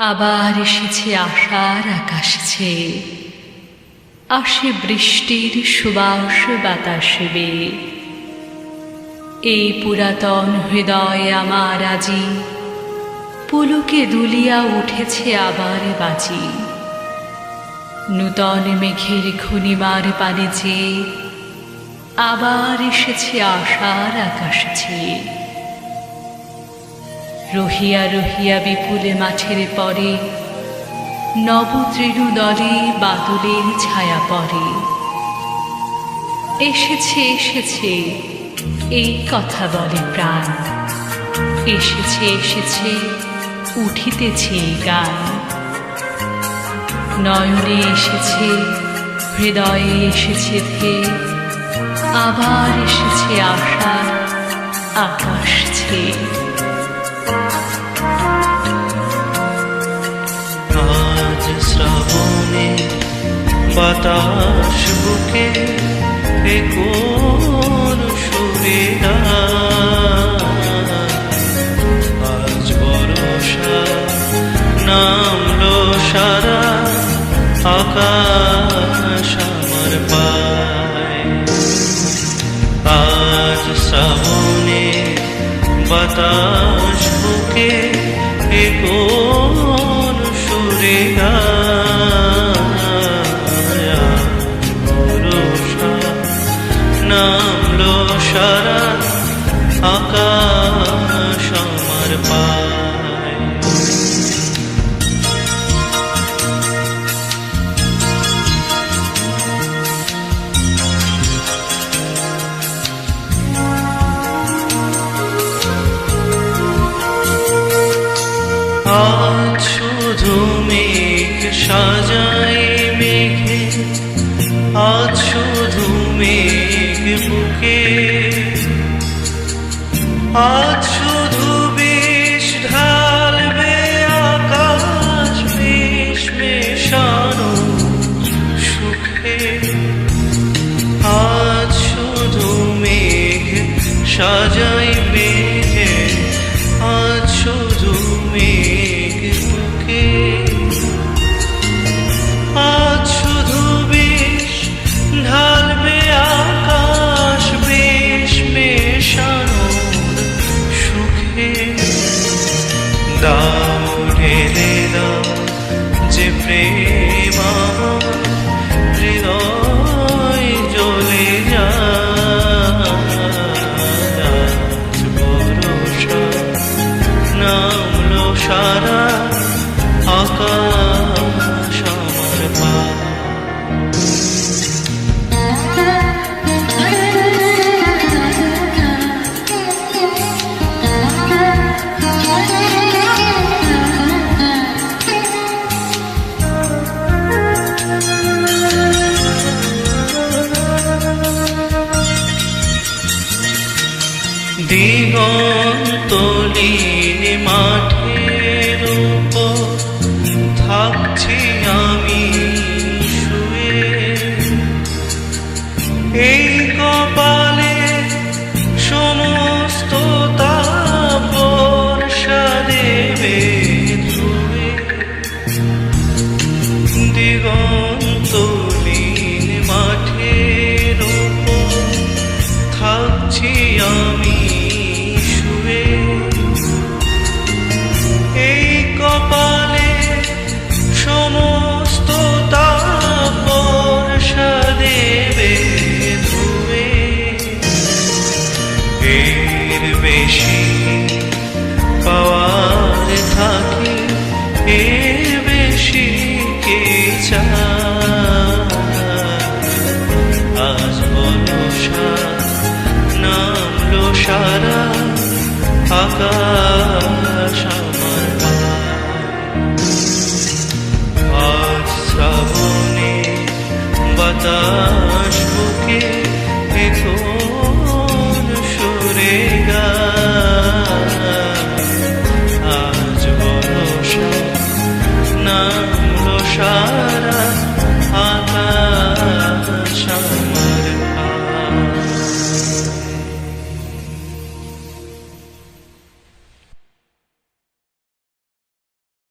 আবার এসেছে আশার আকাশ আসে বৃষ্টির সুবাস বাতাসে বেয়ে এই পুরাতন হৃদয় আমার আজি। পুলুকে দুলিয়া উঠেছে আবার বাজি। নূতন মেঘের ঘূর্ণিমার পানে চেয়ে আবার এসেছে আশার আকাশ রহিয়া রহিয়া বিপুলে মাঠের পরে নবতৃণু দলে বাদলের ছায়া পড়ে এসেছে এসেছে, এই কথা বলে প্রাণ। এসেছে এসেছে, উঠিতেছে এই গান। নয়নে এসেছে, হৃদয়ে এসেছে ধে, আবার এসেছে আশার আকাশ ছেয়ে আজ শ্রাবণে বাতাস বুকে কোন সুরে আজ বরষা নামলো সারা আকাশ বাতাস বুকে এ সাজাই মেঘে আজ শুধু মেঘ বুকে আজ সারা আকাশ আমার পা। দিগন্তলীন এই কপালে সারা আকাশ আজ শ্রাবণে বাতাস বুকে